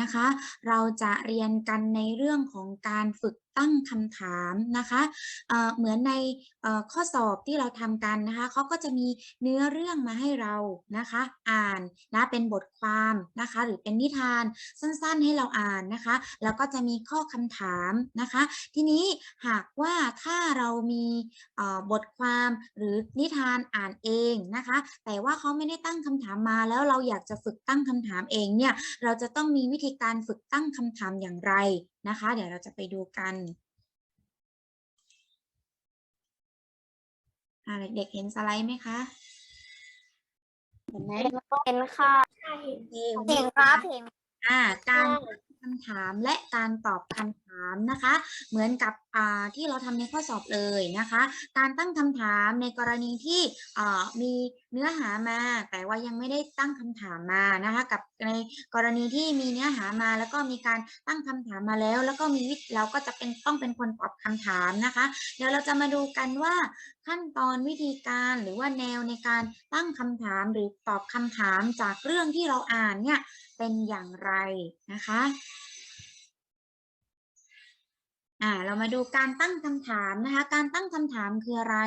นะคะ เราจะเรียนกันในเรื่องของการฝึก ตั้งคำถามนะคะเเหมือนในข้อสอบที่เราทำกันนะคะเขาก็จะมีเนื้อเรื่องมาให้เรานะคะ อ่านนะเป็นบทความนะคะ หรือเป็นนิทานสั้นๆให้เราอ่านนะคะ แล้วก็จะมีข้อคำถามนะคะ ทีนี้หากว่าถ้าเรามีบทความหรือนิทานอ่านเองนะคะ แต่ว่าเขาไม่ได้ตั้งคำถามมาแล้วเราอยากจะฝึกตั้งคำถามเองเนี่ยเราจะต้องมีวิธีการฝึกตั้งคำถามอย่างไร นะคะ เดี๋ยวเราจะไปดูกันอ่าเด็กๆเห็นสไลด์ไหมคะ เห็นไหมเห็นค่ะเองเห็นครับเห็นอ่าการตั้ง คำถามและการตอบคำถามนะคะ เหมือนกับที่เราทำในข้อสอบเลยนะคะ การตั้งคำถามในกรณีที่มีเนื้อหามา แต่ว่ายังไม่ได้ตั้งคำถามมานะคะ กับในกรณีที่มีเนื้อหามา แล้วก็มีการตั้งคำถามมาแล้ว แล้วก็มีวิธีเราก็จะเป็นต้องเป็นคนตอบคำถามนะคะ เดี๋ยวเราจะมาดูกันว่า ขั้นตอนวิธีการหรือว่าแนวในการตั้งคำถามหรือตอบคำถามจากเรื่องที่เราอ่านเนี่ยเป็นอย่างไรนะคะ อ่าเรามาดูการตั้งคำถามนะคะ การตั้งคำถามคืออะไร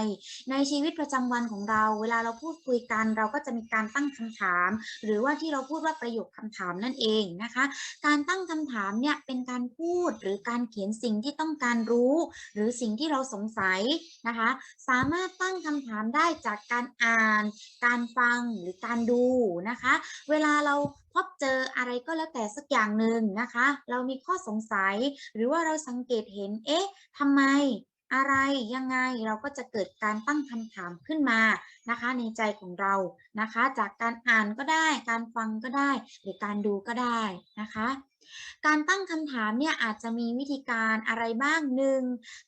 ในชีวิตประจำวันของเรา เวลาเราพูดคุยกัน เราก็จะมีการตั้งคำถาม หรือว่าที่เราพูดว่าประโยคคำถามนั่นเองนะคะ การตั้งคำถามเนี่ยเป็นการพูดหรือการเขียนสิ่งที่ต้องการรู้ หรือสิ่งที่เราสงสัยนะคะ สามารถตั้งคำถามได้จากการอ่าน การฟังหรือการดูนะคะ เวลาเรา บเจออะไรก็แล้วแต่สักอย่างหนึ่งนะคะ เรามีข้อสงสัย หรือว่าเราสังเกตเห็น เอ๊ะทำไมอะไรยังไงเราก็จะเกิดการตั้งคำถามขึ้นมานะคะ ในใจของเรานะคะ จากการอ่านก็ได้ การฟังก็ได้ หรือการดูก็ได้นะคะ การตั้งคำถามเนี่ยอาจจะมีวิธีการอะไรบ้างหนึ่ง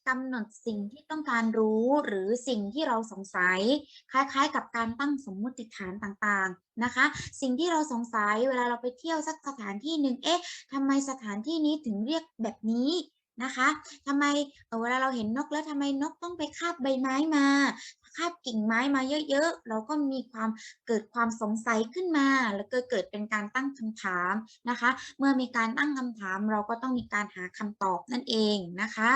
กำหนดสิ่งที่ต้องการรู้หรือสิ่งที่เราสงสัย คล้ายๆ กับการตั้งสมมติฐานต่างๆนะคะ สิ่งที่เราสงสัยเวลาเราไปเที่ยวสักสถานที่หนึ่งเอ๊ะทำไมสถานที่นี้ถึงเรียกแบบนี้นะคะทำไมเเวลาเราเห็นนกแล้วทำไมนกต้องไปคาบใบไม้มา คาบกิ่งไม้มาเยอะๆ เราก็มีความเกิดความสงสัยขึ้นมา แล้วก็เกิดเป็นการตั้งคำถามนะคะ เมื่อมีการตั้งคำถาม เราก็ต้องมีการหาคำตอบนั่นเองนะคะ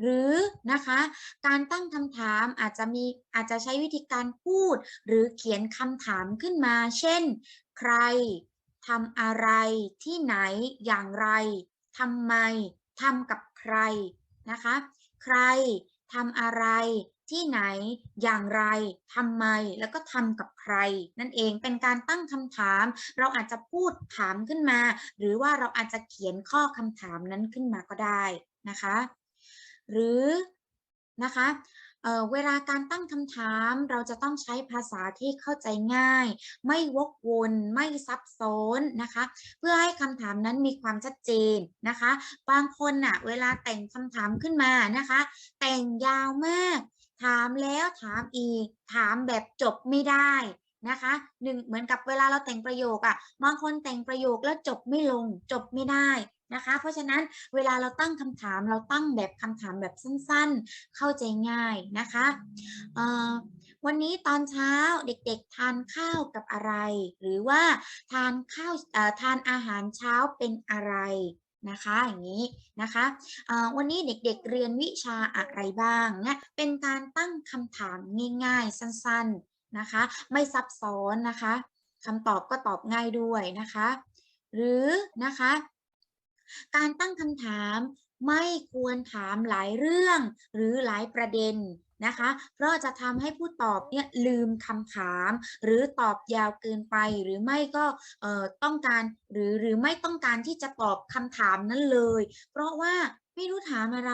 หรือนะคะการตั้งคำถามอาจจะมีอาจจะใช้วิธีการพูด หรือเขียนคำถามขึ้นมา เช่น ใครทำอะไรที่ไหนอย่างไรทำไมทำกับใครนะคะ ใครทำอะไร ที่ไหนอย่างไรทำไมแล้วก็ทำกับใคร นั่นเองเป็นการตั้งคำถาม เราอาจจะพูดถามขึ้นมา หรือว่าเราอาจจะเขียนข้อคำถามนั้นขึ้นมาก็ได้นะคะ หรือนะคะเเวลาการตั้งคำถามเราจะต้องใช้ภาษาที่เข้าใจง่าย ไม่วกวนไม่ซับซ้อนนะคะ เพื่อให้คำถามนั้นมีความชัดเจนนะคะ บางคนน่ะเวลาแต่งคำถามขึ้นมานะคะ แต่งยาวมาก ถามแล้วถามอีก ถามแบบจบไม่ได้นะคะหนึ่งเหมือนกับเวลาเราแต่งประโยคอะ่ะบางคนแต่งประโยคแล้วจบไม่ลง จบไม่ได้นะคะ เพราะฉะนั้นเวลาเราตั้งคำถามเราตั้งแบบคำถามแบบสั้นๆ เข้าใจง่ายนะคะวันนี้ตอนเช้าเด็กๆทานข้าวกับอะไร หรือว่าทานข้าวทานอาหารเช้าเป็นอะไร นะคะอย่างนี้นะคะวันนี้เด็กๆเรียนวิชาอะไรบ้างเนี่ยเป็นการตั้งคำถามง่ายๆ สั้นๆนะคะ ไม่ซับซ้อนนะคะคำตอบก็ตอบง่ายด้วยนะคะ หรือนะคะ การตั้งคำถามไม่ควรถามหลายเรื่องหรือหลายประเด็น นะคะ เพราะจะทำให้ผู้ตอบเนี่ยลืมคำถาม หรือตอบยาวเกินไปหรือไม่ก็ต้องการหรือหรือไม่ต้องการที่จะตอบคำถามนั้นเลย เพราะว่าไม่รู้ถามอะไร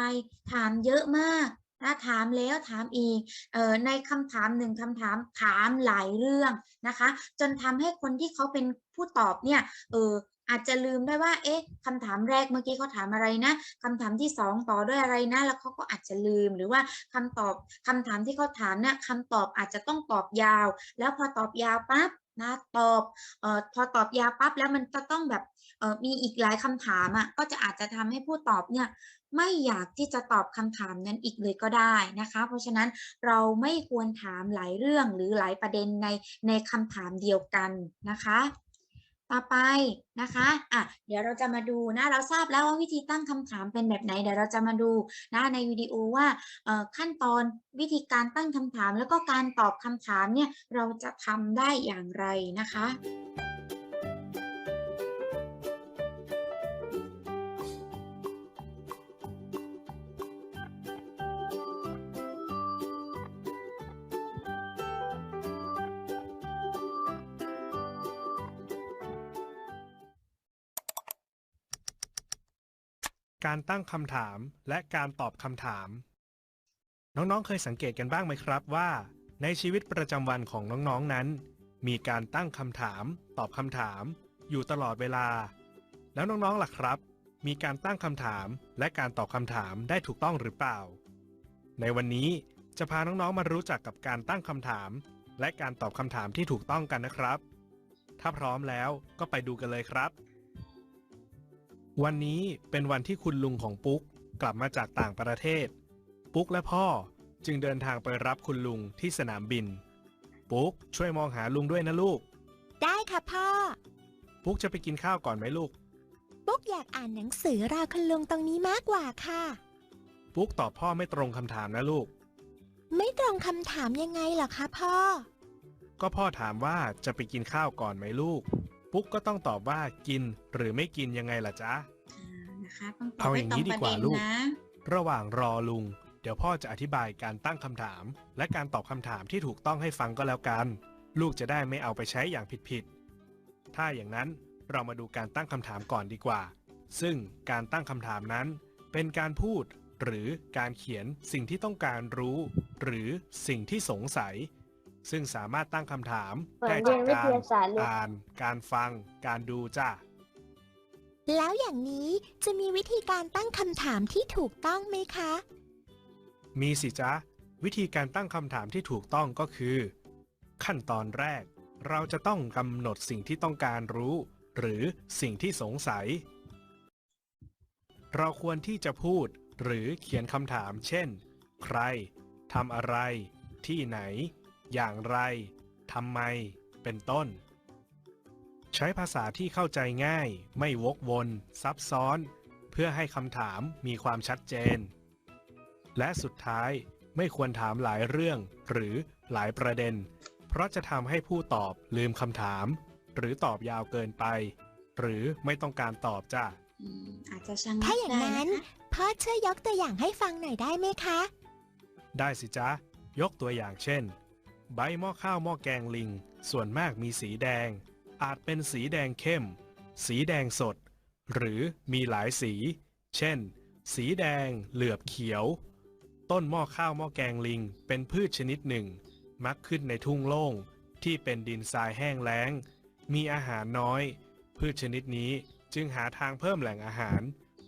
ถามเยอะมากนะถามแล้วถามอีกออในคำถามหนึ่งคำถามถามหลายเรื่องนะคะ จนทำให้คนที่เขาเป็นผู้ตอบเนี่ยเออ อาจจะลืมได้ว่า เอ๊ะคำถามแรกเมื่อกี้เขาถามอะไรนะคำถามที่สองต่อด้วยอะไรนะ แล้วเขาก็อาจจะลืมหรือว่าคำตอบคำถามที่เขาถามเนี่ยคำตอบอาจจะต้องตอบยาว แล้วพอตอบยาวปั๊บนะตอบเอ่อพอตอบยาวปั๊บแล้วมันจะต้องแบบเอ่อมีอีกหลายคำถามอะก็จะอาจจะทำให้ผู้ตอบเนี่ยไม่อยากที่จะตอบคำถามนั้นอีกเลยก็ได้นะคะ เพราะฉะนั้นเราไม่ควรถามหลายเรื่องหรือหลายประเด็นในในคำถามเดียวกันนะคะ ต่อไปนะคะอะเดี๋ยวเราจะมาดูนะ เราทราบแล้วว่าวิธีตั้งคำถามเป็นแบบไหน เดี๋ยวเราจะมาดูนะในวิดีโอว่าขั้นตอนวิธีการตั้งคำถาม แล้วก็การตอบคำถามเนี่ยเราจะทำได้อย่างไรนะคะ การตั้งคำถามและการตอบคำถาม น้องๆ เคยสังเกตกันบ้างไหมครับว่า ในชีวิตประจำวันของน้องๆนั้น มีการตั้งคำถาม ตอบคำถาม อยู่ตลอดเวลา แล้วน้องๆล่ะครับ มีการตั้งคำถามและการตอบคำถามได้ถูกต้องหรือเปล่า ในวันนี้จะพาน้องๆมารู้จักกับการตั้งคำถาม และการตอบคำถามที่ถูกต้องกันนะครับ ถ้าพร้อมแล้วก็ไปดูกันเลยครับ วันนี้เป็นวันที่คุณลุงของปุ๊กกลับมาจากต่างประเทศ ปุ๊กและพ่อจึงเดินทางไปรับคุณลุงที่สนามบิน ปุ๊กช่วยมองหาลุงด้วยนะลูก ได้ค่ะพ่อ ปุ๊กจะไปกินข้าวก่อนไหมลูก ปุ๊กอยากอ่านหนังสือราวคุณลุงตรงนี้มากกว่าค่ะ ปุ๊กตอบพ่อไม่ตรงคำถามนะลูก ไม่ตรงคำถามยังไงเหรอคะพ่อ ก็พ่อถามว่าจะไปกินข้าวก่อนไหมลูก ปุ๊กก็ต้องตอบว่ากินหรือไม่กินยังไงล่ะจ๊ะอ่านะคะต้องตอบเอาให้อย่างตรนี้งดีประกว่าเด็นลูกนะระหว่างรอลุง เดี๋ยวพ่อจะอธิบายการตั้งคำถาม และการตอบคำถามที่ถูกต้องให้ฟังก็แล้วกัน ลูกจะได้ไม่เอาไปใช้อย่างผิดๆถ้าอย่างนั้นเรามาดูการตั้งคำถามก่อนดีกว่า ซึ่งการตั้งคำถามนั้น เป็นการพูด หรือการเขียนสิ่งที่ต้องการรู้ หรือสิ่งที่สงสัย ซึ่งสามารถตั้งคำถามเหมือนได้เรีจายกนวิกาทรยาศาสตร์เลย อ่าน การฟัง การดูจ้า แล้วอย่างนี้จะมีวิธีการตั้งคำถามที่ถูกต้องไหมคะ มีสิจ๊ะ วิธีการตั้งคำถามที่ถูกต้องก็คือ ขั้นตอนแรก เราจะต้องกำหนดสิ่งที่ต้องการรู้ หรือสิ่งที่สงสัย เราควรที่จะพูดหรือเขียนคำถาม เช่น ใครทำอะไร ที่ไหน อย่างไร ทำไม เป็นต้น ใช้ภาษาที่เข้าใจง่าย ไม่วกวน ซับซ้อน เพื่อให้คำถามมีความชัดเจน และสุดท้ายไม่ควรถามหลายเรื่อง หรือหลายประเด็น เพราะจะทำให้ผู้ตอบลืมคำถาม หรือตอบยาวเกินไป หรือไม่ต้องการตอบจ้ะอืมอาจจะชะงักถ้าอย่างได้นั้นนะคะพ่อช่วยยกตัวอย่างให้ฟังหน่อยได้ไหมคะ ได้สิจ๊ะ ยกตัวอย่างเช่น ใบหม้อข้าวหม้อแกงลิง ส่วนมากมีสีแดง อาจเป็นสีแดงเข้ม สีแดงสด หรือมีหลายสี เช่น สีแดง เหลือบเขียว ต้นหม้อข้าวหม้อแกงลิง เป็นพืชชนิดหนึ่ง มักขึ้นในทุ่งโล่ง ที่เป็นดินทรายแห้งแล้ง มีอาหารน้อย พืชชนิดนี้จึงหาทางเพิ่มแหล่งอาหาร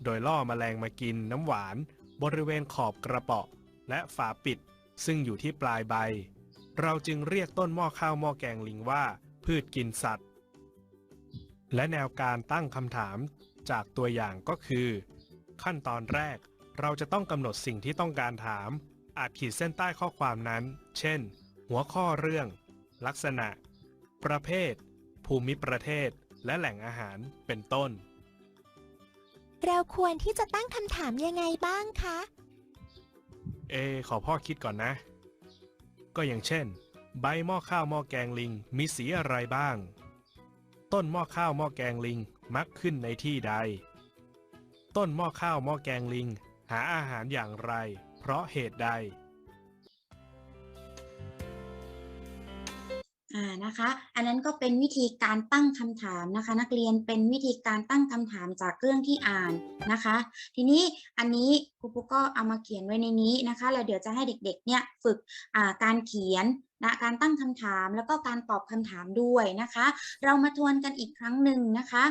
โดยล่อแมลงมากินน้ำหวาน บริเวณขอบกระเปาะ และฝาปิด ซึ่งอยู่ที่ปลายใบ เราจึงเรียกต้นหม้อข้าวหม้อแกงลิงว่า พืชกินสัตว์ และแนวการตั้งคำถามจากตัวอย่างก็คือ ขั้นตอนแรกเราจะต้องกำหนดสิ่งที่ต้องการถาม อาจขีดเส้นใต้ข้อความนั้น เช่น หัวข้อเรื่อง ลักษณะ ประเภท ภูมิประเทศ และแหล่งอาหารเป็นต้น เราควรที่จะตั้งคำถามยังไงบ้างคะ เอ ขอพ่อคิดก่อนนะ ก็อย่างเช่น ใบหม้อข้าวหม้อแกงลิงมีสีอะไรบ้าง ต้นหม้อข้าวหม้อแกงลิงมักขึ้นในที่ใด ต้นหม้อข้าวหม้อแกงลิง หาอาหารอย่างไร เพราะเหตุใด อ่านะคะ อันนั้นก็เป็นวิธีการตั้งคำถามนะคะ นักเรียนเป็นวิธีการตั้งคำถามจากเรื่องที่อ่านนะคะ ทีนี้อันนี้ ครูปุ๊กก็เอามาเขียนไว้ในนี้นะคะแล้วเดี๋ยวจะให้เด็กๆเนี่ยฝึกอ่าการเขียนนะการตั้งคำถามแล้วก็การตอบคำถามด้วยนะคะ เรามาทวนกันอีกครั้งหนึ่งนะคะ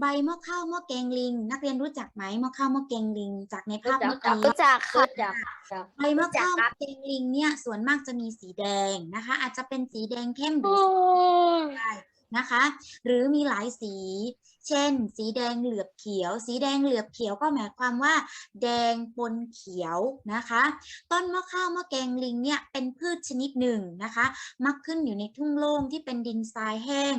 ใบหม้อข้าวหม้อแกงลิง นักเรียนรู้จักไหมหม้อข้าวหม้อแกงลิง จากในภาพเมื่อกี้รู้จักค่ะรู้จักครับใบมะรู้จักข้าวครับแกงลิงเนี่ยส่วนมากจะมีสีแดงนะคะ อาจจะเป็นสีแดงเข้มหรือโอ้สีได้นะคะ หรือมีหลายสีเช่น สีแดงเหลือบเขียว สีแดงเหลือบเขียวก็หมายความว่า แดงปนเขียวนะคะ ต้นมะข้าวมะแกงลิงเนี่ยเป็นพืชชนิดหนึ่งนะคะ มักขึ้นอยู่ในทุ่งโล่งที่เป็นดินทรายแห้ง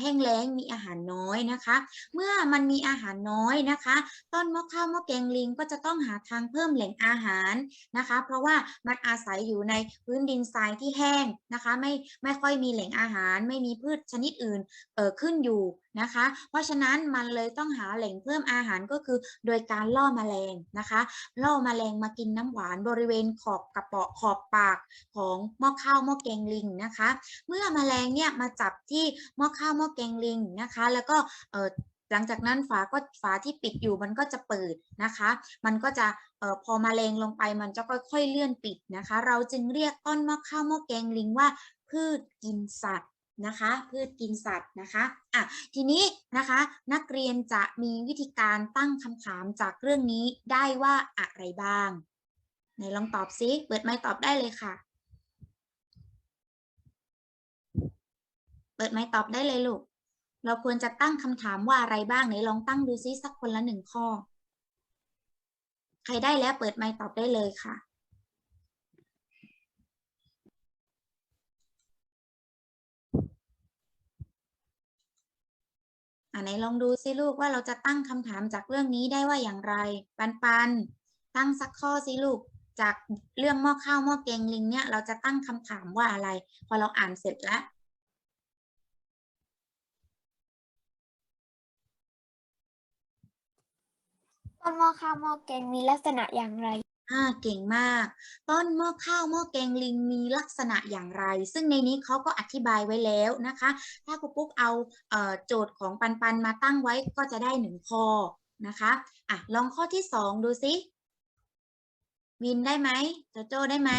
แห้งแล้งมีอาหารน้อยนะคะ เมื่อมันมีอาหารน้อยนะคะ ต้นมะข้าวมะแกงลิงก็จะต้องหาทางเพิ่มแหล่งอาหารนะคะ เพราะว่ามันอาศัยอยู่ในพื้นดินทรายที่แห้งนะคะ ไม่ไม่ค่อยมีแหล่งอาหาร ไม่มีพืชชนิดอื่นเออขึ้นอยู่ นะคะ เพราะฉะนั้นมันเลยต้องหาแหล่งเพิ่มอาหารก็คือโดยการล่อแมลงนะคะล่อแมลงมากินน้ำหวานบริเวณขอบกระเปาะขอบปากของหม้อข้าวหม้อแกงลิงนะคะ เมื่อแมลงเนี่ยมาจับที่หม้อข้าวหม้อแกงลิงนะคะ แล้วก็เออหลังจากนั้นฝาก็ฝาที่ปิดอยู่มันก็จะเปิดนะคะ มันก็จะเอ่อพอแมลงลงไปมันจะค่อย ๆ เลื่อนปิดนะคะ เราจึงเรียกต้นหม้อข้าวหม้อแกงลิงว่าพืชกินสัตว์ นะคะพืชกินสัตว์นะคะอะทีนี้นะคะนักเรียนจะมีวิธีการตั้งคำถามจากเรื่องนี้ได้ว่าอะไรบ้างไหนลองตอบซิเปิดไมค์ตอบได้เลยค่ะ เปิดไมค์ตอบได้เลยลูก เราควรจะตั้งคำถามว่าอะไรบ้างไหนลองตั้งดูซิสักคนละหนึ่งข้อ ใครได้แล้วเปิดไมค์ตอบได้เลยค่ะ อ่าไหนลองดูซิลูกว่าเราจะตั้งคำถามจากเรื่องนี้ได้ว่าอย่างไร ปันปันตั้งสักข้อสิลูกจากเรื่องหม้อข้าวหม้อแกงลิงเนี่ยเราจะตั้งคำถามว่าอะไร พอเราอ่านเสร็จแล้วต้นหม้อข้าวหม้อแกงมีลักษณะอย่างไร อ่าเก่งมาก ต้นหม้อข้าวหม้อแกงลิงมีลักษณะอย่างไร ซึ่งในนี้เขาก็อธิบายไว้แล้วนะคะ ถ้าครูปุ๊กเอาเอ่อโจทย์ของปันปันมาตั้งไว้ก็จะได้หนึ่งข้อนะคะอะลองข้อที่สองดูสิวินได้ไหมโจโจ้ได้ไหม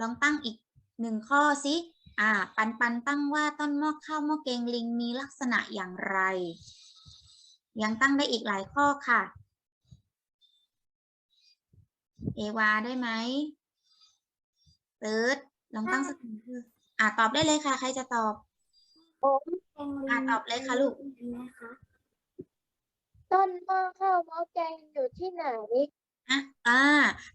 ลองตั้งอีกหนึ่งข้อสิอ่าปันปันตั้งว่าต้นหม้อข้าวหม้อแกงลิงมีลักษณะอย่างไร ยังตั้งได้อีกหลายข้อค่ะ เอวาได้ไหมเติร์ดลองตั้งสักหนึ่งคืออ่าตอบได้เลยค่ะ ใครจะตอบอะตอบเลยค่ะลูก ต้นหม้อข้าวหม้อแกงอยู่ที่ไหน อะอ่า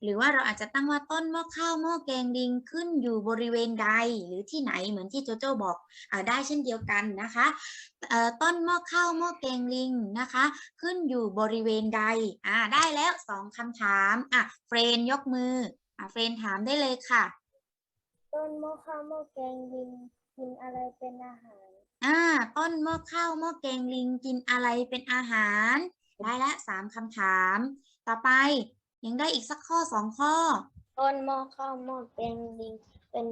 หรือว่าเราอาจจะตั้งว่าต้นหม้อข้าวหม้อแกงลิงขึ้นอยู่บริเวณใดหรือที่ไหนเหมือนที่โจโจ้บอกอ่าได้เช่นเดียวกันนะคะเอ่อต้นหม้อข้าวหม้อแกงลิงนะคะ ขึ้นอยู่บริเวณใดอ่าได้แล้วสองคำถามอะเฟรนยกมืออะเฟรนถามได้เลยค่ะ ต้นหม้อข้าวหม้อแกงลิงกินอะไรเป็นอาหารอ่าต้นหม้อข้าวหม้อแกงลิงกินอะไรเป็นอาหาร ได้ละสามคำถาม ต่อไป ยังได้อีกสักข้อสองข้อ ต้นหม้อข้าวหม้อแกงลิงเป็น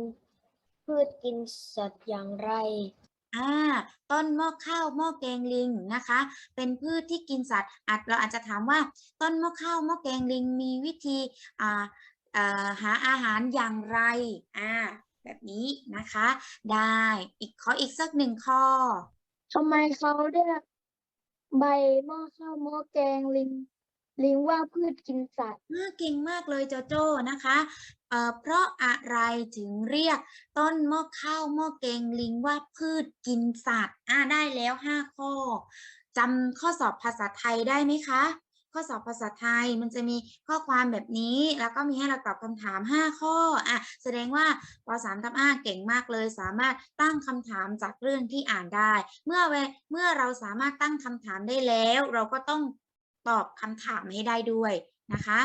พืชกินสัตว์อย่างไร อ่า ต้นหม้อข้าวหม้อแกงลิงนะคะ เป็นพืชที่กินสัตว์อาจเราอาจจะถามว่า ต้นหม้อข้าวหม้อแกงลิงมีวิธีอ่าเอ่อหาอาหารอย่างไรอ่าแบบนี้นะคะ ได้อีกขออีกสักหนึ่งข้อ ทำไมเขาเรียกใบหม้อข้าวหม้อแกงลิง ลิงว่าพืชกินสัตว์อ่าเก่งมากเลยโจโจ้นะคะเอ่อเพราะอะไรถึงเรียกต้นหม้อข้าวหม้อแกงลิงว่าพืชกินสัตว์อ่าได้แล้วห้าข้อจำข้อสอบภาษาไทยได้ไหมคะ ข้อสอบภาษาไทยมันจะมีข้อความแบบนี้ แล้วก็มีให้เราตอบคำถาม 5 ข้ออะแสดงว่าป .3 ทับ5เก่งมากเลย สามารถตั้งคำถามจากเรื่องที่อ่านได้ เมื่อเวเมื่อเราสามารถตั้งคำถามได้แล้ว เราก็ต้อง ตอบคำถามให้ได้ด้วยนะคะ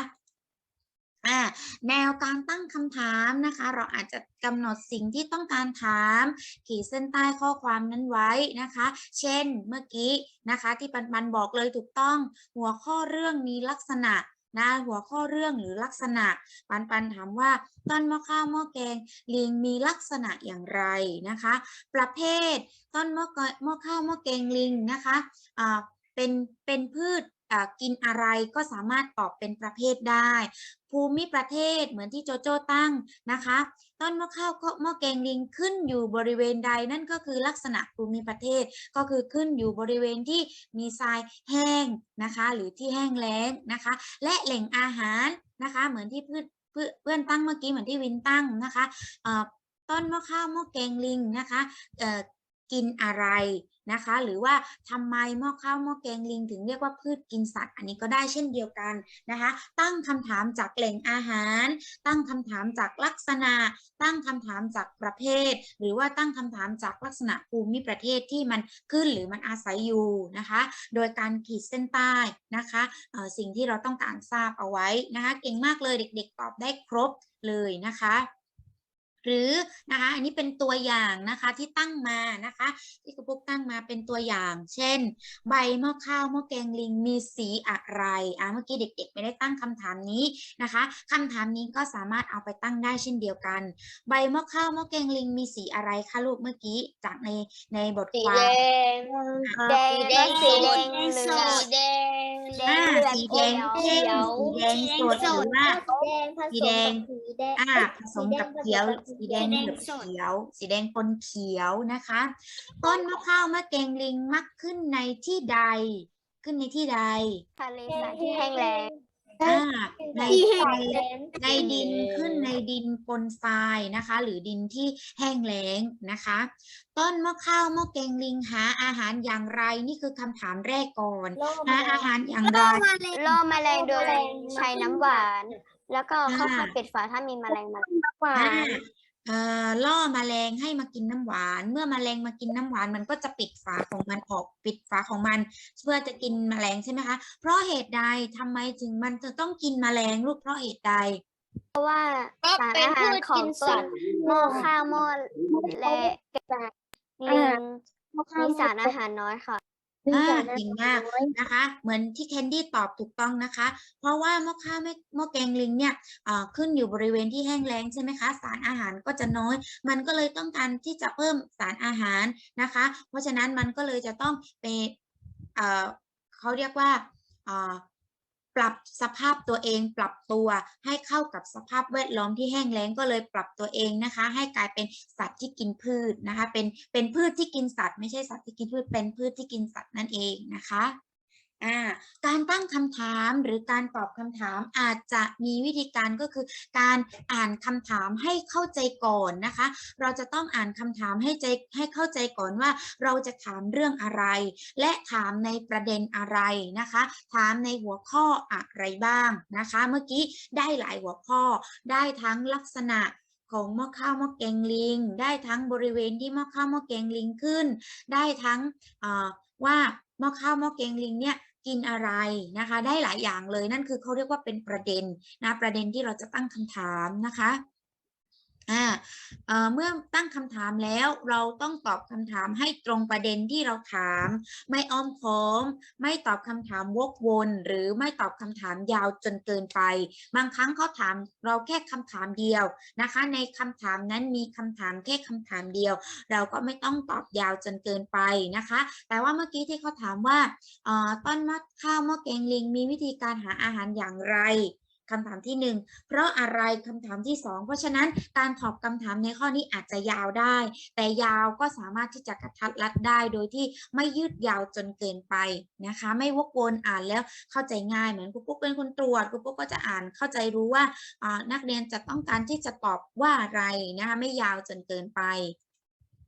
แนวการตั้งคำถามนะคะ เราอาจจะกำหนดสิ่งที่ต้องการถาม ขีดเส้นใต้ข้อความนั้นไว้นะคะ เช่นเมื่อกี้นะคะ ที่ปันปันบอกเลยถูกต้อง หัวข้อเรื่องมีลักษณะนะหัวข้อเรื่องหรือลักษณะ ปันปันถามว่าต้นมะข้าวหม้อแกงลิงมีลักษณะอย่างไรนะคะ ประเภทต้นมะกหม้อข้าวหม้อแกงลิงนะคะเป็นเป็นพืช กินอะไรก็สามารถตอบเป็นประเภทได้ ภูมิประเทศเหมือนที่โจโจ้ตั้งนะคะ ต้นมะข้าวหม้อแกงลิงขึ้นอยู่บริเวณใดนั่นก็คือลักษณะภูมิประเทศก็คือขึ้นอยู่บริเวณที่มีทรายแห้งนะคะ หรือที่แห้งแล้งนะคะ และแหล่งอาหารนะคะ เหมือนที่เพื่อนเพื่อนตั้งเมื่อกี้เหมือนที่วินตั้งนะคะต้นมะข้าวม้อแกงลิงนะคะ กินอะไรนะคะ หรือว่าทำไมหม้อข้าวหม้อแกงลิงถึงเรียกว่าพืชกินสัตว์ อันนี้ก็ได้เช่นเดียวกันนะคะ ตั้งคำถามจากแหล่งอาหาร ตั้งคำถามจากลักษณะ ตั้งคำถามจากประเภท หรือว่าตั้งคำถามจากลักษณะภูมิประเทศที่มันขึ้นหรือมันอาศัยอยู่นะคะ โดยการขีดเส้นใต้นะคะสิ่งที่เราต้องการทราบเอาไว้นะคะ เก่งมากเลยเด็ก ๆ ตอบได้ครบเลยนะคะ หรือนะคะอันนี้เป็นตัวอย่างนะคะที่ตั้งมานะคะที่กระปุกตั้งมาเป็นตัวอย่าง เช่น ใบหม้อข้าวหม้อแกงลิงมีสีอะไรอะเมื่อกี้เด็ก ๆ ไม่ได้ตั้งคำถามนี้นะคะคำถามนี้ก็สามารถเอาไปตั้งได้เช่นเดียวกัน ใบหม้อข้าวหม้อแกงลิงมีสีอะไรคะลูกเมื่อกี้จากในในบทสีควาแดมงอะแดงแดงสีแดงแดงเหลืสองดสีแดงแดอ่างเหลืองสีแดเขีงยวเข้มสีแดงสดหรือว่าแดงผสีสแดมงกับสีแดงอ่าผสมกับเขียว สีแดงเหลือบเขียว สีแดงปนเขียวนะคะ ต้นมะพร้าวมะแกงลิงมักขึ้นในที่ใด ขึ้นในที่ใด ทะเลสาบที่แห้งแล้ง อ่าในที่ทรายแดงในดินขึ้นในดินปนทรายนะคะ หรือดินที่แห้งแล้งนะคะ ต้นมะข้าวมะแกงลิงหาอาหารอย่างไรนี่คือคำถามแรกก่อนโล่หาอาหารอย่างไรล่อแมลงโดยแมลงใช้น้ำหวาน แล้วก็ค่อ่าอยๆปิดฝาถ้ามีแมลงมา หวาอ่านเอ่อล่อแมลงให้มากินน้ำหวาน เมื่อแมลงมากินน้ำหวานมันก็จะปิดฝาของมันออกปิดฝาของมัน เพื่อจะกินแมลงใช่ไหมคะ เพราะเหตุใดทำไมถึงมันจะต้องกินแมลงลูกเพราะเหตุใด เพราะว่าก็สารเป็นอาหาพืรชของกินต้สันตว์หม้อข้าวหม้อและลิงมีสารอาหารน้อยค่ะ อ่าเก่งมากนะคะ เหมือนที่แคนดี้ตอบถูกต้องนะคะ เพราะว่าหม้อข้าวไม่หม้อแกงลิงเนี่ยอ่าขึ้นอยู่บริเวณที่แห้งแล้งใช่ไหมคะ สารอาหารก็จะน้อย มันก็เลยต้องการที่จะเพิ่มสารอาหารนะคะ เพราะฉะนั้นมันก็เลยจะต้องเป็นเอ่อเขาเรียกว่าอ่า ปรับสภาพตัวเองปรับตัวให้เข้ากับสภาพแวดล้อมที่แห้งแล้งก็เลยปรับตัวเองนะคะ ให้กลายเป็นสัตว์ที่กินพืชนะคะ เป็นเป็นพืชที่กินสัตว์ ไม่ใช่สัตว์ที่กินพืชเป็นพืชที่กินสัตว์นั่นเองนะคะ อ่าการตั้งคำถามหรือการตอบคำถามอาจจะมีวิธีการก็คือการอ่านคำถามให้เข้าใจก่อนนะคะ เราจะต้องอ่านคำถามให้ใจให้เข้าใจก่อนว่า เราจะถามเรื่องอะไร และถามในประเด็นอะไรนะคะ ถามในหัวข้ออะไรบ้างนะคะ เมื่อกี้ได้หลายหัวข้อได้ทั้งลักษณะของหม้อข้าวหม้อแกงลิง ได้ทั้งบริเวณที่หม้อข้าวหม้อแกงลิงขึ้น ได้ทั้งว่าหม้อข้าวหม้อแกงลิงเนี่ย กินอะไรนะคะ ได้หลายอย่างเลยนั่นคือเขาเรียกว่าเป็นประเด็นนะประเด็นที่เราจะตั้งคำถามนะคะ อ่าเมื่อตั้งคำถามแล้วเราต้องตอบคำถามให้ตรงประเด็นที่เราถาม ไม่อ้อมค้อม ไม่ตอบคำถามวกวน หรือไม่ตอบคำถามยาวจนเกินไป บางครั้งเขาถามเราแค่คำถามเดียวนะคะ ในคำถามนั้นมีคำถามแค่คำถามเดียว เราก็ไม่ต้องตอบยาวจนเกินไปนะคะ แต่ว่าเมื่อกี้ที่เขาถามว่าต้นมะข้าวม้อแกงลิงมีวิธีการหาอาหารอย่างไร คำถามที่หนึ่งเพราะอะไรคำถามที่สองเพราะฉะนั้นการตอบคำถามในข้อนี้อาจจะยาวได้ แต่ยาวก็สามารถที่จะกระทัดรัดได้โดยที่ไม่ยืดยาวจนเกินไปนะคะ ไม่วกวนอ่านแล้วเข้าใจง่ายเหมือนครูปุ๊กเป็นคนตรวจครูปุ๊กก็จะอ่านเข้าใจรู้ว่านักเรียนจะต้องการที่จะตอบว่าอะไรนะคะไม่ยาวจนเกินไป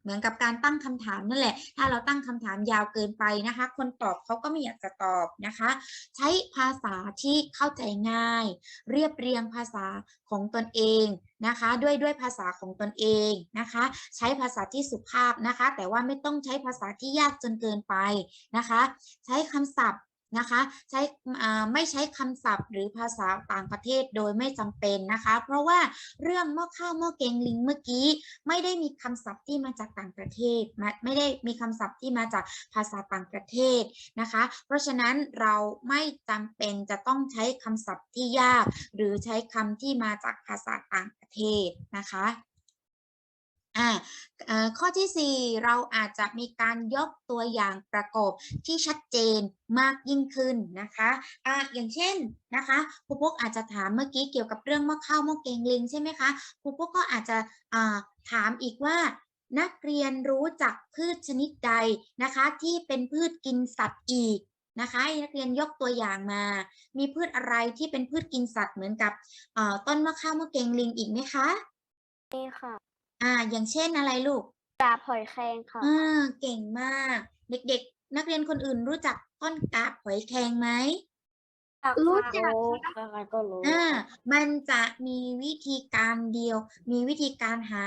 เหมือนกับการตั้งคำถามนั่นแหละ ถ้าเราตั้งคำถามยาวเกินไปนะคะ คนตอบเขาก็ไม่อยากจะตอบนะคะ ใช้ภาษาที่เข้าใจง่าย เรียบเรียงภาษาของตนเองนะคะ ด้วยด้วยภาษาของตนเองนะคะ ใช้ภาษาที่สุภาพนะคะ แต่ว่าไม่ต้องใช้ภาษาที่ยากจนเกินไปนะคะ ใช้คำศัพท์ นะคะใช้ไม่ใช้คำศัพท์ หรือภาษาต่างประเทศโดยไม่จำเป็นนะคะ เพราะว่าเรื่องหม้อข้าวหม้อแกงลิงเมื่อกี้ ไม่ได้มีคำศัพท์ที่มาจากต่างประเทศไม่ได้มีคำศัพท์ที่มาจากภาษาต่างประเทศนะคะ เพราะฉะนั้นเราไม่จำเป็นจะต้องใช้คำศัพท์ที่ยาก หรือใช้คำที่มาจากภาษาต่างประเทศนะคะ อ่าข้อที่ 4 เราอาจจะมีการยกตัวอย่างประกอบที่ชัดเจนมากยิ่งขึ้นนะคะอ่าอย่างเช่นนะคะครูปุ๊กอาจจะถามเมื่อกี้เกี่ยวกับเรื่องหม้อข้าวหม้อแกงลิงใช่ไหมคะครูปุ๊กก็อาจจะอ่าถามอีกว่านักเรียนรู้จักพืชชนิดใดนะคะที่เป็นพืชกินสัตว์อีกนะคะนักเรียนยกตัวอย่างมา มีพืชอะไรที่เป็นพืชกินสัตว์เหมือนกับอ่อต้นมะข้าวมะเกงลิงอีกไหมคะนี่ค่ะ อ่า อย่างเช่นอะไรลูกกาบหอยแครงค่ะ อ่าเก่งมาก เด็กๆ นักเรียนคนอื่นรู้จักต้นกาบหอยแครงไหม รู้จักค่ะก็รู้อ่า มันจะมีวิธีการเดียว มีวิธีการหา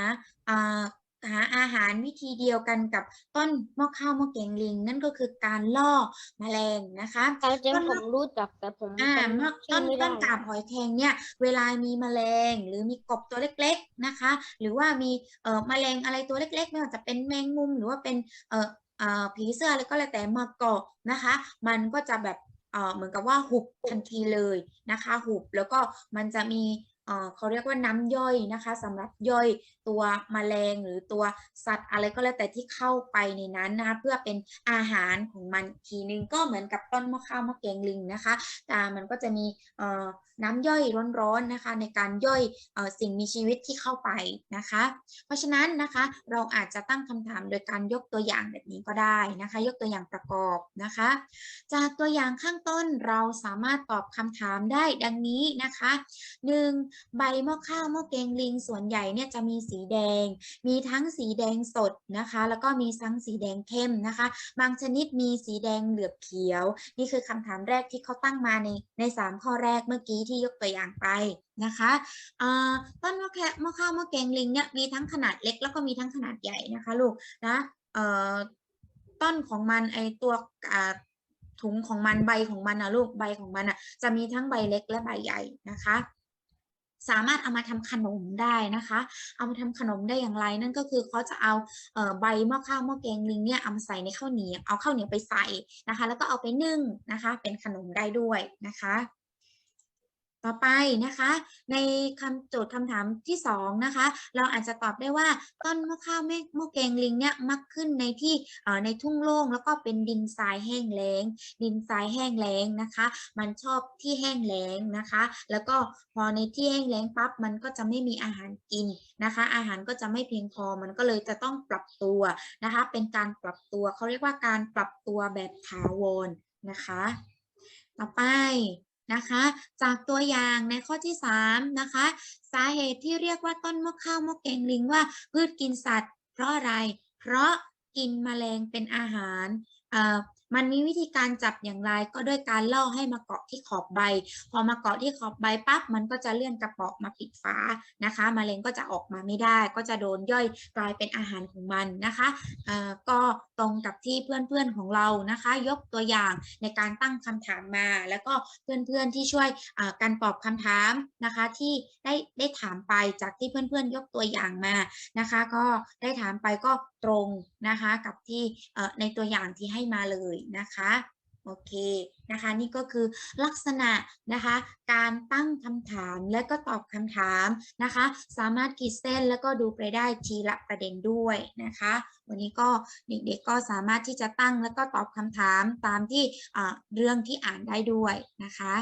อ่า หาอาหารวิธีเดียวกันกับต้นหม้อข้าวหม้อแกงลิง นั่นก็คือการล่อแมลงนะคะแต่จริงต้นผมมะรู้จักแต่ผมอ่าจำเมื่อชื่ต้อนไม่ได้ต้นกาบหอยแครงเนี่ย เวลามีแมลงหรือมีกบตัวเล็ก ๆนะคะ หรือว่ามีเอ่อแมลงอะไรตัวเล็กๆไม่ว่าจะเป็นแมงมุมหรือว่าเป็นเอ่อเอ่อผีเสื้ออะไรก็แล้วแต่มาเกาะนะคะ มันก็จะแบบเอ่อเหมือนกับว่าหุบทันทีเลยนะคะ หุบแล้วก็มันจะมี เขาเรียกว่าน้ำย่อยนะคะสำหรับย่อยตัวแมลงหรือตัวสัตว์อะไรก็แล้วแต่ที่เข้าไปในนั้นนะคะเพื่อเป็นอาหารของมันอีกทีนึงก็เหมือนกับต้นมะข้าวมะแกงลิงนะคะแต่มันก็จะมีน้ำย่อยร้อนๆนะคะ ในการย่อยอสิ่งมีชีวิตที่เข้าไปนะคะ เพราะฉะนั้นนะคะเราอาจจะตั้งคำถามโดยการยกตัวอย่างแบบนี้ก็ได้นะคะ ยกตัวอย่างประกอบนะคะ จากตัวอย่างข้างต้นเราสามารถตอบคำถามได้ดังนี้นะคะ 1. ใบหม้อข้าวหม้อแกงลิงส่วนใหญ่เนี่ยจะมีสีแดง มีทั้งสีแดงสดนะคะ แล้วก็มีทั้งสีแดงเข้มนะคะ บางชนิดมีสีแดงเหลือบเขียว นี่คือคำถามแรกที่เขาตั้งมาในในสามข้อแรกเมื่อกี้ที่ยกตัวอย่างไปนะคะต้นมะแคมะข้าวมะแกงลิงเนี่ยมีทั้งขนาดเล็กแล้วก็มีทั้งขนาดใหญ่นะคะลูกนะต้นของมันไอตัวถุงของมันใบของมันนะลูกใบของมันอะจะมีทั้งใบเล็กและใบใหญ่นะคะ สามารถเอามาทำขนมได้นะคะ เอามาทำขนมได้อย่างไร นั่นก็คือเขาจะเอาเอ่อใบหม้อข้าวหม้อแกงลิงเนี่ยเอามาใส่ในข้าวเหนียวเอาข้าวเหนียวไปใส่นะคะ แล้วก็เอาไปนึ่งนะคะ เป็นขนมได้ด้วยนะคะ ต่อไปนะคะ ในคำโจทย์คำถามที่สองนะคะ เราอาจจะตอบได้ว่าต้นมะข้าวแม่มะแกงลิงเนี่ยมักขึ้นในที่ในทุ่งโล่งแล้วก็เป็นดินทรายแห้งแล้ง ดินทรายแห้งแล้งนะคะ มันชอบที่แห้งแล้งนะคะ แล้วก็พอในที่แห้งแล้งปั๊บมันก็จะไม่มีอาหารกินนะคะ อาหารก็จะไม่เพียงพอมันก็เลยจะต้องปรับตัวนะคะ เป็นการปรับตัวเขาเรียกว่าการปรับตัวแบบถาวรนะคะ ต่อไป นะคะ จากตัวอย่างในข้อที่3นะคะ สาเหตุที่เรียกว่าต้นมะข้าวมะเกงลิงว่าพืชกินสัตว์ เพราะอะไร เพราะกินแมลงเป็นอาหารอ่อ มันมีวิธีการจับอย่างไรก็ด้วยการล่อให้มาเกาะที่ขอบใบ พอมาเกาะที่ขอบใบปั๊บมันก็จะเลื่อนกระเปาะมาปิดฝานะคะแมลงก็จะออกมาไม่ได้ ก็จะโดนย่อยกลายเป็นอาหารของมันนะคะก็ตรงกับที่เพื่อนๆของเรานะคะ ยกตัวอย่างในการตั้งคำถามมา แล้วก็เพื่อนๆที่ช่วยอ่าการตอบคำถามนะคะที่ได้ได้ถามไปจากที่เพื่อนๆยกตัวอย่างมานะคะ ก็ได้ถามไปก็ตรงนะคะกับที่ในตัวอย่างที่ให้มาเลยนะคะโอเคนะคะนี่ก็คือลักษณะนะคะการตั้งคำถามและก็ตอบคำถามนะคะ สามารถขีดเส้นแล้วก็ดูไปได้ทีละประเด็นด้วยนะคะ วันนี้ก็เด็กๆก็สามารถที่จะตั้งแล้วก็ตอบคำถามตามที่เรื่องที่อ่านได้ด้วยนะคะ